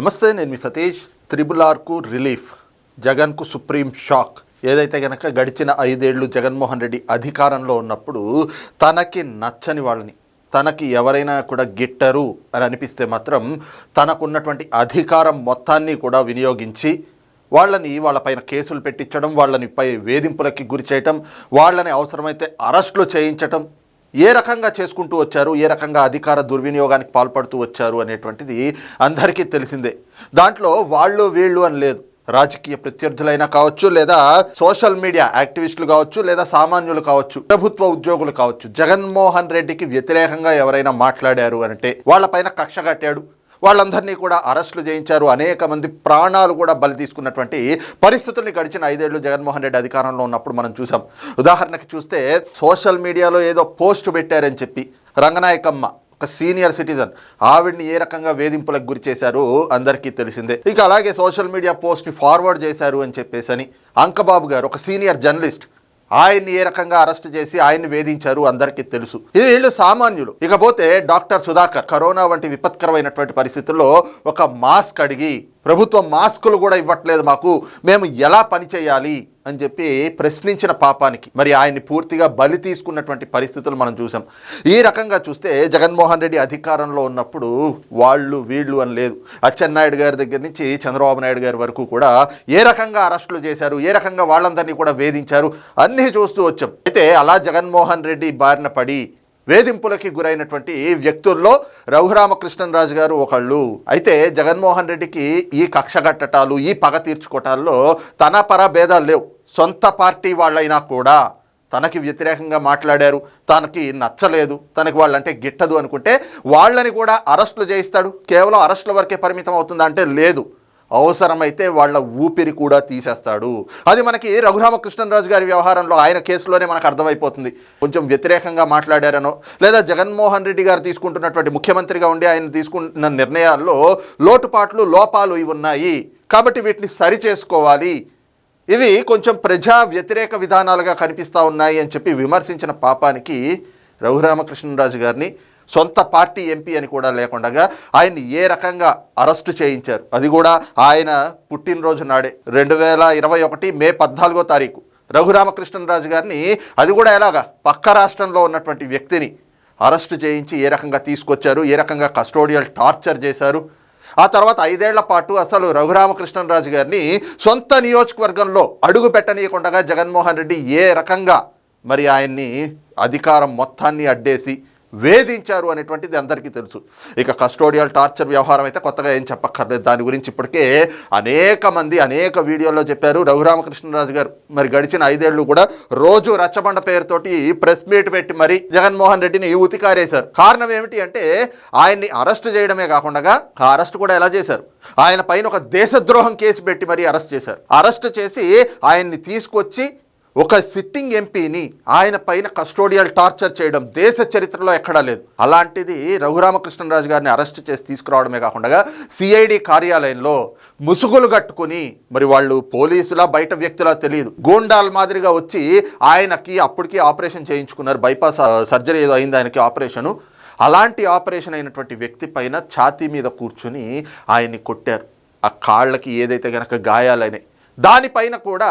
నమస్తే నేను మీ సతీష్. త్రిబుల్ ఆర్కు రిలీఫ్. జగన్కు సుప్రీం షాక్. ఏదైతే గనక గడిచిన ఐదేళ్ళు జగన్మోహన్ రెడ్డి అధికారంలో ఉన్నప్పుడు తనకి నచ్చని వాళ్ళని తనకి ఎవరైనా కూడా గిట్టరు అని అనిపిస్తే మాత్రం తనకున్నటువంటి అధికారం మొత్తాన్ని కూడా వినియోగించి వాళ్ళని వాళ్ళపైన కేసులు పెట్టించడం వాళ్ళని పై వేధింపులకి గురి చేయటం వాళ్ళని అవసరమైతే అరెస్టులు చేయించటం ఏ రకంగా చేసుకుంటూ వచ్చారు? ఏ రకంగా అధికార దుర్వినియోగానికి పాల్పడుతూ వచ్చారు అనేటువంటిది అందరికీ తెలిసిందే. దాంట్లో వాళ్ళు వీళ్ళు అని లేదు. రాజకీయ ప్రత్యర్థులైనా కావచ్చు లేదా సోషల్ మీడియా యాక్టివిస్టులు కావచ్చు లేదా సామాన్యులు కావచ్చు ప్రభుత్వ ఉద్యోగులు కావచ్చు జగన్మోహన్ రెడ్డికి వ్యతిరేకంగా ఎవరైనా మాట్లాడారు అంటే వాళ్ళపైన కక్ష కట్టాడు. వాళ్ళందరినీ కూడా అరెస్టులు చేయించారు. అనేక మంది ప్రాణాలు కూడా బలి తీసుకున్నటువంటి పరిస్థితుల్ని గడిచిన ఐదేళ్ళు జగన్మోహన్ రెడ్డి అధికారంలో ఉన్నప్పుడు మనం చూసాం. ఉదాహరణకి చూస్తే సోషల్ మీడియాలో ఏదో పోస్ట్ పెట్టారని చెప్పి రంగనాయకమ్మ ఒక సీనియర్ సిటిజన్ ఆవిడ్ని ఏ రకంగా వేధింపులకు గురి చేశారు అందరికీ తెలిసిందే. ఇక అలాగే సోషల్ మీడియా పోస్ట్ని ఫార్వర్డ్ చేశారు అని చెప్పేసి అని అంకబాబు గారు ఒక సీనియర్ జర్నలిస్ట్ ఆయన్ని ఏ రకంగా అరెస్ట్ చేసి ఆయన్ని వేధించారు అందరికీ తెలుసు. ఇది వీళ్ళు సామాన్యులు. ఇకపోతే డాక్టర్ సుధాకర్ కరోనా వంటి విపత్కరమైనటువంటి పరిస్థితుల్లో ఒక మాస్క్ అడిగి ప్రభుత్వం మాస్కులు కూడా ఇవ్వట్లేదు మాకు మేము ఎలా పని చేయాలి? అని చెప్పి ప్రశ్నించిన పాపానికి మరి ఆయన్ని పూర్తిగా బలి తీసుకున్నటువంటి పరిస్థితులు మనం చూసాం. ఈ రకంగా చూస్తే జగన్మోహన్ రెడ్డి అధికారంలో ఉన్నప్పుడు వాళ్ళు వీళ్ళు అని లేదు. అచ్చెన్నాయుడు గారి దగ్గర నుంచి చంద్రబాబు నాయుడు గారి వరకు కూడా ఏ రకంగా అరెస్టులు చేశారు ఏ రకంగా వాళ్ళందరినీ కూడా వేధించారు అన్నీ చూస్తూ వచ్చాం. అయితే అలా జగన్మోహన్ రెడ్డి బారిన పడి వేధింపులకి గురైనటువంటి వ్యక్తుల్లో రఘురామకృష్ణరాజు గారు ఒకళ్ళు. అయితే జగన్మోహన్ రెడ్డికి ఈ కక్ష కట్టటాలు ఈ పగ తీర్చుకోవటాల్లో తన పర భేదాలు లేవు. సొంత పార్టీ వాళ్ళైనా కూడా తనకి వ్యతిరేకంగా మాట్లాడారు తనకి నచ్చలేదు తనకి వాళ్ళంటే గిట్టదు అనుకుంటే వాళ్ళని కూడా అరెస్టులు చేయిస్తాడు. కేవలం అరెస్టుల వరకే పరిమితం అవుతుందా అంటే లేదు. అవసరమైతే వాళ్ళ ఊపిరి కూడా తీసేస్తాడు. అది మనకి రఘురామకృష్ణరాజు గారి వ్యవహారంలో ఆయన కేసులోనే మనకు అర్థమైపోతుంది. కొంచెం వ్యతిరేకంగా మాట్లాడారనో లేదా జగన్మోహన్ రెడ్డి గారు తీసుకుంటున్నటువంటి ముఖ్యమంత్రిగా ఉండి ఆయన తీసుకుంటున్న నిర్ణయాల్లో లోటుపాట్లు లోపాలు ఇవి ఉన్నాయి. కాబట్టి వీటిని సరి ఇవి కొంచెం ప్రజా వ్యతిరేక విధానాలుగా కనిపిస్తూ ఉన్నాయి అని చెప్పి విమర్శించిన పాపానికి రఘురామకృష్ణరాజు గారిని సొంత పార్టీ ఎంపీ అని కూడా లేకుండా ఆయన్ని ఏ రకంగా అరెస్టు చేయించారు? అది కూడా ఆయన పుట్టినరోజు నాడే రెండు వేల ఇరవై ఒకటి మే పద్నాలుగో తారీఖు. రఘురామకృష్ణరాజు గారిని అది కూడా ఎలాగా? పక్క రాష్ట్రంలో ఉన్నటువంటి వ్యక్తిని అరెస్టు చేయించి ఏ రకంగా తీసుకొచ్చారు? ఏ రకంగా కస్టోడియల్ టార్చర్ చేశారు? ఆ తర్వాత ఐదేళ్ళ పాటు అసలు రఘురామకృష్ణరాజు గారిని సొంత నియోజకవర్గంలో అడుగు పెట్టనీయకుండా జగన్మోహన్ రెడ్డి ఏ రకంగా మరి ఆయన్ని అధికారం మొత్తాన్ని అడ్డేసి వేధించారు అనేటువంటిది అందరికీ తెలుసు. ఇక కస్టోడియల్ టార్చర్ వ్యవహారం అయితే కొత్తగా ఏం చెప్పక్కర్లేదు. దాని గురించి ఇప్పటికే అనేక మంది అనేక వీడియోల్లో చెప్పారు రఘురామకృష్ణరాజు గారు. మరి గడిచిన ఐదేళ్ళు కూడా రోజు రచ్చబండ పేరుతోటి ప్రెస్ మీట్ పెట్టి మరి జగన్మోహన్ రెడ్డిని ఉతికారేశారు కారణం ఏమిటి అంటే ఆయన్ని అరెస్ట్ చేయడమే కాకుండా ఆ అరెస్ట్ కూడా ఎలా చేశారు? ఆయన పైన ఒక దేశద్రోహం కేసు పెట్టి మరి అరెస్ట్ చేశారు. అరెస్ట్ చేసి ఆయన్ని తీసుకొచ్చి ఒక సిట్టింగ్ ఎంపీని ఆయన పైన కస్టోడియల్ టార్చర్ చేయడం దేశ చరిత్రలో ఎక్కడా లేదు. అలాంటిది రఘురామకృష్ణరాజు గారిని అరెస్ట్ చేసి తీసుకురావడమే కాకుండా సిఐడి కార్యాలయంలో ముసుగులు కట్టుకుని మరి వాళ్ళు పోలీసులా బయట వ్యక్తులా తెలియదు. గోండాల మాదిరిగా వచ్చి ఆయనకి అప్పటికి ఆపరేషన్ చేయించుకున్నారు. బైపాస్ సర్జరీ uh, ఏదో అయింది ఆయనకి ఆపరేషను అలాంటి ఆపరేషన్ అయినటువంటి వ్యక్తి పైన ఛాతీ మీద కూర్చుని ఆయన్ని కొట్టారు. ఆ కాళ్ళకి ఏదైతే గనక గాయాలైనాయి దానిపైన కూడా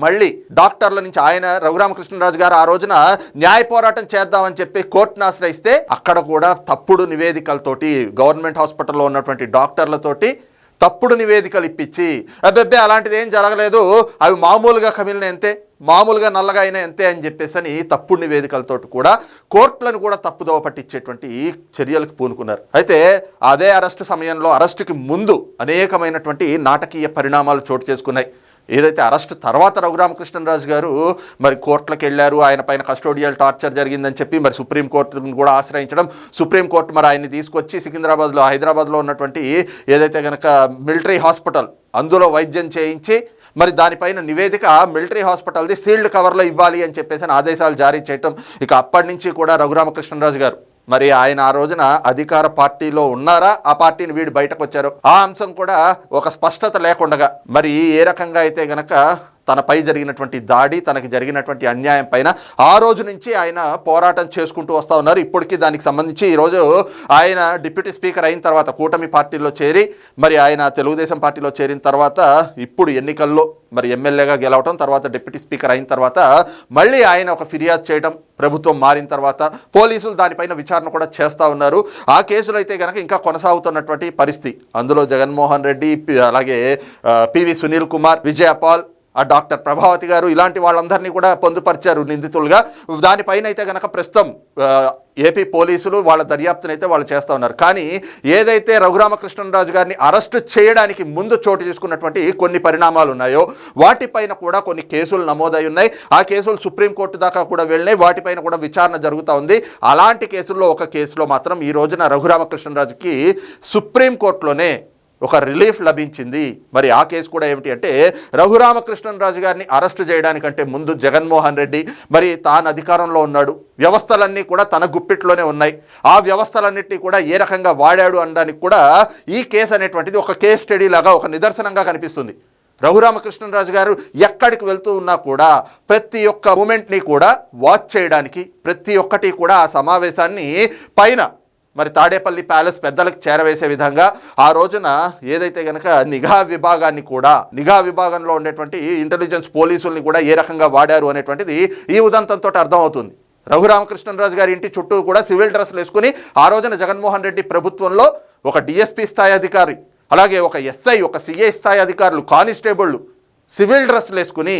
మళ్ళీ డాక్టర్ల నుంచి ఆయన రఘురామకృష్ణరాజు గారు ఆ రోజున న్యాయ పోరాటం చేద్దామని చెప్పి కోర్టును ఆశ్రయిస్తే అక్కడ కూడా తప్పుడు నివేదికలతోటి గవర్నమెంట్ హాస్పిటల్లో ఉన్నటువంటి డాక్టర్లతోటి తప్పుడు నివేదికలు ఇప్పించి అబ్బెబ్బే అలాంటిది ఏం జరగలేదు అవి మామూలుగా కమిలినంతే మామూలుగా నల్లగా అయినా ఎంతే అని చెప్పేసి అని తప్పుడు నివేదికలతో కూడా కోర్టులను కూడా తప్పుదోవ పట్టించేటువంటి చర్యలకు పూనుకున్నారు. అయితే అదే అరెస్టు సమయంలో అరెస్టుకి ముందు అనేకమైనటువంటి నాటకీయ పరిణామాలు చోటు చేసుకున్నాయి. ఏదైతే అరెస్ట్ తర్వాత రఘురామకృష్ణరాజు గారు మరి కోర్టులకు వెళ్ళారు ఆయన పైన కస్టోడియల్ టార్చర్ జరిగిందని చెప్పి మరి సుప్రీంకోర్టును కూడా ఆశ్రయించడం సుప్రీంకోర్టు మరి ఆయన్ని తీసుకొచ్చి సికింద్రాబాద్లో హైదరాబాద్లో ఉన్నటువంటి ఏదైతే కనుక మిలిటరీ హాస్పిటల్ అందులో వైద్యం చేయించి మరి దానిపైన నివేదిక మిలిటరీ హాస్పిటల్ది సీల్డ్ కవర్లో ఇవ్వాలి అని చెప్పేసి ఆదేశాలు జారీ చేయటం ఇక అప్పటి నుంచి కూడా రఘురామకృష్ణరాజు గారు. మరి ఆయన ఆ రోజున అధికార పార్టీలో ఉన్నారా? ఆ పార్టీని వీడు బయటకు వచ్చారు ఆ అంశం కూడా ఒక స్పష్టత లేకుండగా. మరి ఏ రకంగా అయితే గనక తనపై జరిగినటువంటి దాడి తనకి జరిగినటువంటి అన్యాయం పైన ఆ రోజు నుంచి ఆయన పోరాటం చేసుకుంటూ వస్తూ ఉన్నారు. ఇప్పటికీ దానికి సంబంధించి ఈరోజు ఆయన డిప్యూటీ స్పీకర్ అయిన తర్వాత కూటమి పార్టీలో చేరి మరి ఆయన తెలుగుదేశం పార్టీలో చేరిన తర్వాత ఇప్పుడు ఎన్నికల్లో మరి ఎమ్మెల్యేగా గెలవటం తర్వాత డిప్యూటీ స్పీకర్ అయిన తర్వాత మళ్ళీ ఆయన ఒక ఫిర్యాదు చేయడం ప్రభుత్వం మారిన తర్వాత పోలీసులు దానిపైన విచారణ కూడా చేస్తూ ఉన్నారు. ఆ కేసులు అయితే కనుక ఇంకా కొనసాగుతున్నటువంటి పరిస్థితి. అందులో జగన్మోహన్ రెడ్డి అలాగే పివి సునీల్ కుమార్ విజయపాల్ ఆ డాక్టర్ ప్రభావతి గారు ఇలాంటి వాళ్ళందరినీ కూడా పొందుపరిచారు నిందితులుగా. దానిపైన అయితే కనుక ప్రస్తుతం ఏపీ పోలీసులు వాళ్ళ దర్యాప్తునైతే అయితే వాళ్ళు చేస్తూ ఉన్నారు. కానీ ఏదైతే రఘురామకృష్ణరాజు గారిని అరెస్ట్ చేయడానికి ముందు చోటు చేసుకున్నటువంటి కొన్ని పరిణామాలు ఉన్నాయో వాటిపైన కూడా కొన్ని కేసులు నమోదై ఉన్నాయి. ఆ కేసులు సుప్రీంకోర్టు దాకా కూడా వెళ్ళినాయి. వాటిపైన కూడా విచారణ జరుగుతూ ఉంది. అలాంటి కేసుల్లో ఒక కేసులో మాత్రం ఈ రోజున రఘురామకృష్ణరాజుకి సుప్రీంకోర్టులోనే ఒక రిలీఫ్ లభించింది. మరి ఆ కేసు కూడా ఏమిటి అంటే రఘురామకృష్ణరాజు గారిని అరెస్ట్ చేయడానికంటే ముందు జగన్మోహన్ రెడ్డి మరి తాను అధికారంలో ఉన్నాడు. వ్యవస్థలన్నీ కూడా తన గుప్పిట్లోనే ఉన్నాయి. ఆ వ్యవస్థలన్నింటినీ కూడా ఏ రకంగా వాడాడు అనడానికి కూడా ఈ కేసు అనేటువంటిది ఒక కేస్ స్టడీ లాగా ఒక నిదర్శనంగా కనిపిస్తుంది. రఘురామకృష్ణరాజు గారు ఎక్కడికి వెళ్తూ ఉన్నా కూడా ప్రతి ఒక్క మూమెంట్ని కూడా వాచ్ చేయడానికి ప్రతి ఒక్కటి కూడా ఆ సమావేశాన్ని పైన మరి తాడేపల్లి ప్యాలెస్ పెద్దలకు చేరవేసే విధంగా ఆ రోజున ఏదైతే గనక నిఘా విభాగాన్ని కూడా నిఘా విభాగంలో ఉండేటువంటి ఇంటెలిజెన్స్ పోలీసుల్ని కూడా ఏ రకంగా వాడారు అనేటువంటిది ఈ ఉదంతంతో అర్థమవుతుంది. రఘురామకృష్ణరాజు గారి ఇంటి చుట్టూ కూడా సివిల్ డ్రెస్లు వేసుకుని ఆ రోజున జగన్మోహన్ రెడ్డి ప్రభుత్వంలో ఒక డిఎస్పీ స్థాయి అధికారి అలాగే ఒక ఎస్ఐ ఒక సిఐ స్థాయి అధికారులు కానిస్టేబుళ్ళు సివిల్ డ్రెస్లు వేసుకుని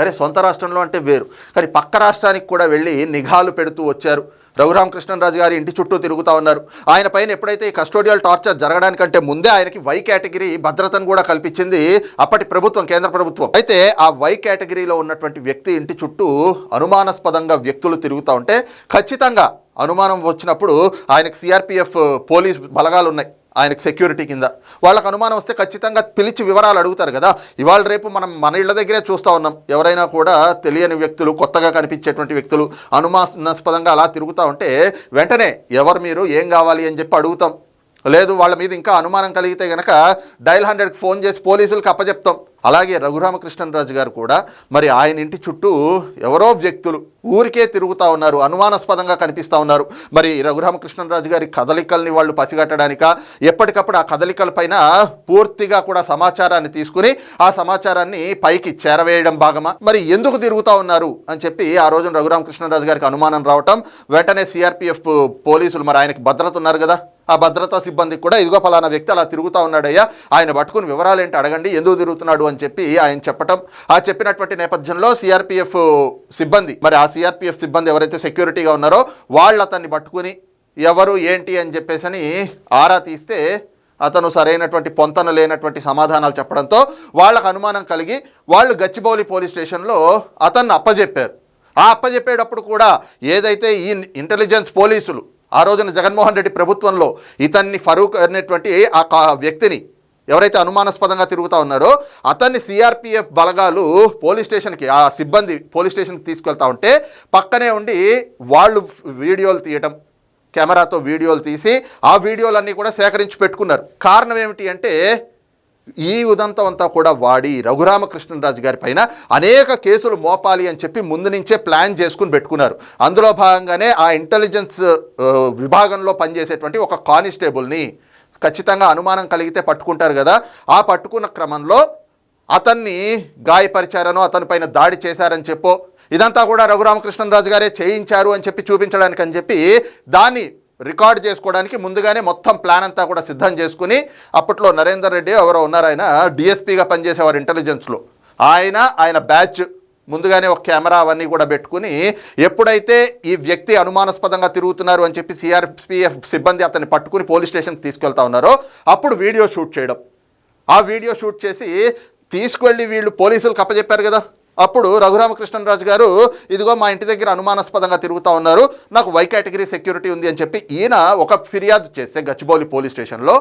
అరే సొంత రాష్ట్రంలో అంటే వేరు కానీ పక్క రాష్ట్రానికి కూడా వెళ్ళి నిఘాలు పెడుతూ వచ్చారు. రఘురామకృష్ణరాజు గారి ఇంటి చుట్టూ తిరుగుతూ ఉన్నారు. ఆయన పైన ఎప్పుడైతే ఈ కస్టోడియల్ టార్చర్ జరగడానికంటే ముందే ఆయనకి వై కేటగిరీ భద్రతను కూడా కల్పించింది అప్పటి ప్రభుత్వం కేంద్ర ప్రభుత్వం. అయితే ఆ వై కేటగిరీలో ఉన్నటువంటి వ్యక్తి ఇంటి చుట్టూ అనుమానాస్పదంగా వ్యక్తులు తిరుగుతూ ఉంటే ఖచ్చితంగా అనుమానం వచ్చినప్పుడు ఆయనకు సిఆర్పిఎఫ్ పోలీస్ బలగాలు ఉన్నాయి ఆయనకు సెక్యూరిటీ కింద. వాళ్ళకి అనుమానం వస్తే ఖచ్చితంగా పిలిచి వివరాలు అడుగుతారు కదా. ఇవాళ రేపు మనం మన ఇళ్ళ దగ్గరే చూస్తూ ఉన్నాం. ఎవరైనా కూడా తెలియని వ్యక్తులు కొత్తగా కనిపించేటువంటి వ్యక్తులు అనుమానాస్పదంగా అలా తిరుగుతూ ఉంటే వెంటనే ఎవరు మీరు ఏం కావాలి అని చెప్పి అడుగుతాం. లేదు వాళ్ళ మీద ఇంకా అనుమానం కలిగితే గనక డైల్ హండ్రెడ్కి ఫోన్ చేసి పోలీసులకు అప్పచెప్తాం అలాగే రఘురామకృష్ణరాజు గారు కూడా మరి ఆయన ఇంటి చుట్టూ ఎవరో వ్యక్తులు ఊరికే తిరుగుతూ ఉన్నారు అనుమానాస్పదంగా కనిపిస్తూ ఉన్నారు. మరి రఘురామకృష్ణరాజు గారి కదలికల్ని వాళ్ళు పసిగట్టడానిక? ఎప్పటికప్పుడు ఆ కదలికల పైన పూర్తిగా కూడా సమాచారాన్ని తీసుకుని ఆ సమాచారాన్ని పైకి చేరవేయడం భాగమా? మరి ఎందుకు తిరుగుతూ ఉన్నారు అని చెప్పి ఆ రోజున రఘురామకృష్ణరాజు గారికి అనుమానం రావటం వెంటనే సిఆర్పిఎఫ్ పోలీసులు మరి ఆయనకి భద్రత ఉన్నారు కదా. ఆ భద్రతా సిబ్బందికి కూడా ఇదిగో ఫలానా వ్యక్తి అలా తిరుగుతూ ఉన్నాడయ్యా ఆయన పట్టుకుని వివరాలు ఏంటి అడగండి ఎందుకు తిరుగుతున్నాడు అని చెప్పి ఆయన చెప్పటం. ఆ చెప్పినటువంటి నేపథ్యంలో సిఆర్పిఎఫ్ సిబ్బంది మరి ఆ సిఆర్పిఎఫ్ సిబ్బంది ఎవరైతే సెక్యూరిటీగా ఉన్నారో వాళ్ళు అతన్ని పట్టుకుని ఎవరు ఏంటి అని చెప్పేసి అని ఆరా తీస్తే అతను సరైనటువంటి పొంతన లేనటువంటి సమాధానాలు చెప్పడంతో వాళ్ళకు అనుమానం కలిగి వాళ్ళు గచ్చిబౌలి పోలీస్ స్టేషన్లో అతన్ని అప్పజెప్పారు. ఆ అప్పజెప్పేటప్పుడు కూడా ఏదైతే ఈ ఇంటెలిజెన్స్ పోలీసులు ఆ రోజున జగన్మోహన్ రెడ్డి ప్రభుత్వంలో ఇతన్ని ఫరూక్ అనేటువంటి ఆ కా- వ్యక్తిని ఎవరైతే అనుమానాస్పదంగా తిరుగుతూ ఉన్నారో అతన్ని సిఆర్పిఎఫ్ బలగాలు పోలీస్ స్టేషన్కి ఆ సిబ్బంది పోలీస్ స్టేషన్కి తీసుకెళ్తా ఉంటే పక్కనే ఉండి వాళ్ళు వీడియోలు తీయటం కెమెరాతో వీడియోలు తీసి ఆ వీడియోలన్నీ కూడా సేకరించి పెట్టుకున్నారు. కారణం ఏమిటి అంటే ఈ ఉదంతం అంతా కూడా వాడి రఘురామకృష్ణరాజు గారి పైన అనేక కేసులు మోపాలి అని చెప్పి ముందు నుంచే ప్లాన్ చేసుకుని పెట్టుకున్నారు. అందులో భాగంగానే ఆ ఇంటెలిజెన్స్ విభాగంలో పనిచేసేటువంటి ఒక కానిస్టేబుల్ని ఖచ్చితంగా అనుమానం కలిగితే పట్టుకుంటారు కదా. ఆ పట్టుకున్న క్రమంలో అతన్ని గాయపరిచారనో అతని పైన దాడి చేశారని చెప్పో ఇదంతా కూడా రఘురామకృష్ణరాజు గారే చేయించారు అని చెప్పి చూపించడానికి అని చెప్పి దాన్ని రికార్డ్ చేసుకోవడానికి ముందుగానే మొత్తం ప్లాన్ అంతా కూడా సిద్ధం చేసుకుని అప్పట్లో నరేందర్ రెడ్డి ఎవరో ఉన్నారు ఆయన డిఎస్పీగా పనిచేసేవారు ఇంటెలిజెన్స్లో. ఆయన ఆయన బ్యాచ్ ముందుగానే ఒక కెమెరా అవన్నీ కూడా పెట్టుకుని ఎప్పుడైతే ఈ వ్యక్తి అనుమానాస్పదంగా తిరుగుతున్నారు అని చెప్పి సిఆర్పిఎఫ్ సిబ్బంది అతన్ని పట్టుకుని పోలీస్ స్టేషన్కి తీసుకెళ్తా ఉన్నారో అప్పుడు వీడియో షూట్ చేయడం. ఆ వీడియో షూట్ చేసి తీసుకువెళ్ళి వీళ్ళు పోలీసులకు అప్పచెప్పారు కదా. అప్పుడు రఘురామకృష్ణరాజు గారు ఇదిగో మా ఇంటి దగ్గర అనుమానాస్పదంగా తిరుగుతూ ఉన్నారు నాకు వై కేటగిరీ సెక్యూరిటీ ఉంది అని చెప్పి ఈయన ఒక ఫిర్యాదు చేస్తే గచ్చిబౌలి పోలీస్ స్టేషన్లో.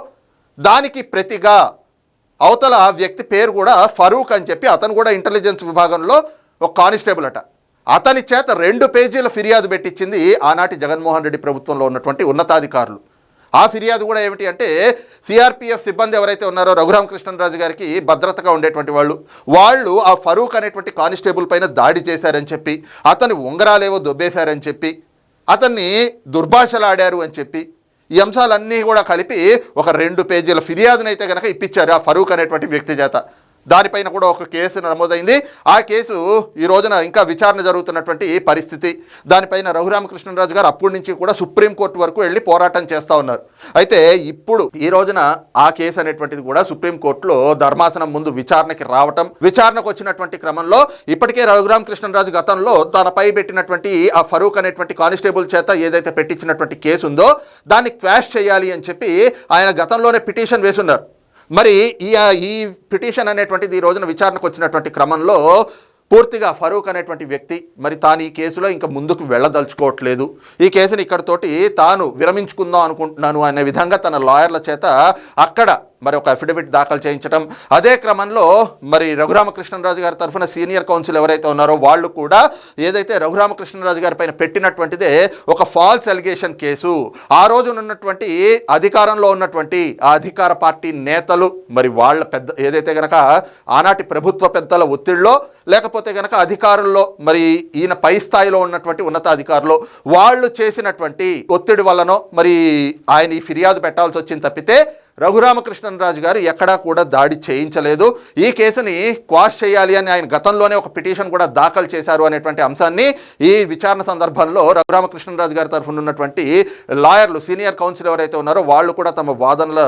దానికి ప్రతిగా అవతల వ్యక్తి పేరు కూడా ఫరూక్ అని చెప్పి అతను కూడా ఇంటెలిజెన్స్ విభాగంలో ఒక కానిస్టేబుల్ అట. అతని చేత రెండు పేజీల ఫిర్యాదు పెట్టించింది ఆనాటి జగన్మోహన్ రెడ్డి ప్రభుత్వంలో ఉన్నటువంటి ఉన్నతాధికారులు. ఆ ఫిర్యాదు కూడా ఏమిటి అంటే సిఆర్పిఎఫ్ సిబ్బంది ఎవరైతే ఉన్నారో రఘురామ కృష్ణరాజు గారికి భద్రతగా ఉండేటువంటి వాళ్ళు వాళ్ళు ఆ ఫరూక్ అనేటువంటి కానిస్టేబుల్ పైన దాడి చేశారని చెప్పి అతని ఉంగరాలేవో దొబ్బేశారని చెప్పి అతన్ని దుర్భాషలాడారు అని చెప్పి ఈ అంశాలన్నీ కూడా కలిపి ఒక రెండు పేజీల ఫిర్యాదునైతే కనుక ఇప్పించారు ఆ ఫరూక్ అనేటువంటి వ్యక్తి చేత. దానిపైన కూడా ఒక కేసు నమోదైంది. ఆ కేసు ఈ రోజున ఇంకా విచారణ జరుగుతున్నటువంటి పరిస్థితి. దానిపైన రఘురామకృష్ణరాజు గారు అప్పటి నుంచి కూడా సుప్రీంకోర్టు వరకు వెళ్ళి పోరాటం చేస్తూ ఉన్నారు. అయితే ఇప్పుడు ఈ రోజున ఆ కేసు అనేటువంటిది కూడా సుప్రీంకోర్టులో ధర్మాసనం ముందు విచారణకి రావటం విచారణకు వచ్చినటువంటి క్రమంలో ఇప్పటికే రఘురామకృష్ణరాజు గతంలో తనపై పెట్టినటువంటి ఆ ఫరూక్ అనేటువంటి కానిస్టేబుల్ చేత ఏదైతే పెట్టించినటువంటి కేసు ఉందో దాన్ని క్వాష్ చేయాలి అని చెప్పి ఆయన గతంలోనే పిటిషన్ వేసున్నారు. మరి ఈ ఈ పిటిషన్ అనేటువంటిది ఈ రోజున విచారణకు వచ్చినటువంటి క్రమంలో పూర్తిగా ఫరూక్ అనేటువంటి వ్యక్తి మరి తాను ఈ కేసులో ఇంకా ముందుకు వెళ్ళదలుచుకోవట్లేదు. ఈ కేసుని ఇక్కడతోటి తాను విరమించుకుందాం అనుకుంటున్నాను అనే విధంగా తన లాయర్ల చేత అక్కడ మరి ఒక అఫిడవిట్ దాఖలు చేయించడం అదే క్రమంలో మరి రఘురామకృష్ణరాజు గారి తరఫున సీనియర్ కౌన్సిల్ ఎవరైతే ఉన్నారో వాళ్ళు కూడా ఏదైతే రఘురామకృష్ణరాజు గారి పైన పెట్టినటువంటిదే ఒక ఫాల్స్ ఎలిగేషన్ కేసు. ఆ రోజున ఉన్నటువంటి అధికారంలో ఉన్నటువంటి ఆ అధికార పార్టీ నేతలు మరి వాళ్ళ పెద్ద ఏదైతే గనక ఆనాటి ప్రభుత్వ పెద్దల ఒత్తిడిలో లేకపోతే గనక అధికారుల్లో మరి ఈయన పై స్థాయిలో ఉన్నటువంటి ఉన్నతాధికారులు వాళ్ళు చేసినటువంటి ఒత్తిడి వల్లనో మరి ఆయన ఈ ఫిర్యాదు పెట్టాల్సి వచ్చింది తప్పితే రఘురామకృష్ణరాజు గారు ఎక్కడా కూడా దాడి చేయించలేదు. ఈ కేసుని క్వాష్ చేయాలి అని ఆయన గతంలోనే ఒక పిటిషన్ కూడా దాఖలు చేశారు అనేటువంటి అంశాన్ని ఈ విచారణ సందర్భంలో రఘురామకృష్ణరాజు గారి తరఫున ఉన్నటువంటి లాయర్లు సీనియర్ కౌన్సిల్ ఎవరైతే ఉన్నారో వాళ్ళు కూడా తమ వాదనల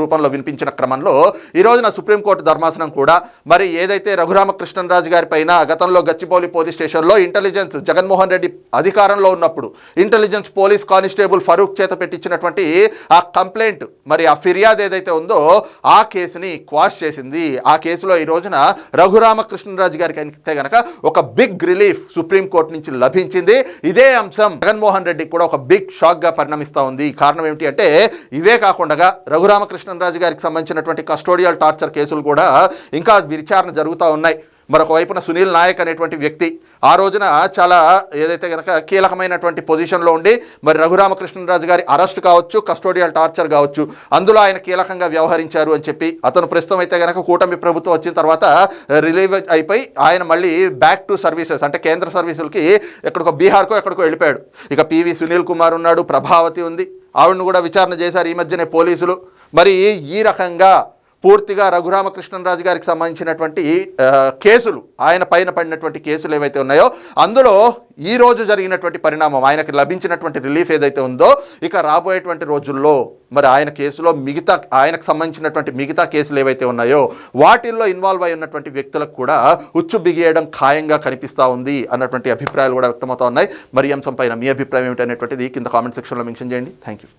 రూపంలో వినిపించిన క్రమంలో ఈ రోజున సుప్రీంకోర్టు ధర్మాసనం కూడా మరి ఏదైతే రఘురామకృష్ణరాజు గారి పైన గతంలో గచ్చిబౌలి పోలీస్ స్టేషన్లో ఇంటెలిజెన్స్ జగన్మోహన్ రెడ్డి అధికారంలో ఉన్నప్పుడు ఇంటెలిజెన్స్ పోలీస్ కానిస్టేబుల్ ఫరూక్ చేత పెట్టించినటువంటి ఆ కంప్లైంట్ మరి ఆ ఫిర్యాదు ఏదైతే ఉందో ఆ కేసుని క్వాష్ చేసింది. ఆ కేసులో ఈ రోజున రఘురామకృష్ణరాజు గారికి అయితే గనక ఒక బిగ్ రిలీఫ్ సుప్రీంకోర్టు నుంచి లభించింది. ఇదే అంశం జగన్మోహన్ రెడ్డికి కూడా ఒక బిగ్ షాక్గా పరిణమిస్తూ ఉంది. కారణం ఏమిటి అంటే ఇవే కాకుండా రఘురామకృష్ణరాజు గారికి సంబంధించినటువంటి కస్టోడియల్ టార్చర్ కేసులు కూడా ఇంకా విచారణ జరుగుతూ ఉన్నాయి. మరొక వైపున సునీల్ నాయక్ అనేటువంటి వ్యక్తి ఆ రోజున చాలా ఏదైతే కనుక కీలకమైనటువంటి పొజిషన్లో ఉండి మరి రఘురామకృష్ణరాజు గారి అరెస్ట్ కావచ్చు కస్టోడియల్ టార్చర్ కావచ్చు అందులో ఆయన కీలకంగా వ్యవహరించారు అని చెప్పి అతను ప్రస్తుతం అయితే కనుక కూటమి ప్రభుత్వం వచ్చిన తర్వాత రిలీవ్ అయిపోయి ఆయన మళ్ళీ బ్యాక్ టు సర్వీసెస్ అంటే కేంద్ర సర్వీసులకి ఎక్కడికో బీహార్కో ఎక్కడికో వెళ్ళిపోయాడు. ఇక పివి సునీల్ కుమార్ ఉన్నాడు ప్రభావతి ఉంది. ఆవిడను కూడా విచారణ చేశారు ఈ మధ్యనే పోలీసులు. మరి ఈ రకంగా పూర్తిగా రఘురామకృష్ణరాజు గారికి సంబంధించినటువంటి కేసులు ఆయన పైన పడినటువంటి కేసులు ఏవైతే ఉన్నాయో అందులో ఈ రోజు జరిగినటువంటి పరిణామం ఆయనకి లభించినటువంటి రిలీఫ్ ఏదైతే ఉందో ఇక రాబోయేటువంటి రోజుల్లో మరి ఆయన కేసులో మిగతా ఆయనకు సంబంధించినటువంటి మిగతా కేసులు ఏవైతే ఉన్నాయో వాటిల్లో ఇన్వాల్వ్ అయి ఉన్నటువంటి వ్యక్తులకు కూడా ఉచ్చు బిగియడం ఖాయంగా కనిపిస్తూ ఉంది అన్నటువంటి అభిప్రాయాలు కూడా వ్యక్తమవుతా ఉన్నాయి. మరి అంశం పైన మీ అభిప్రాయం ఏమిటనేటువంటిది కింద కామెంట్ సెక్షన్లో మెన్షన్ చేయండి. Thank you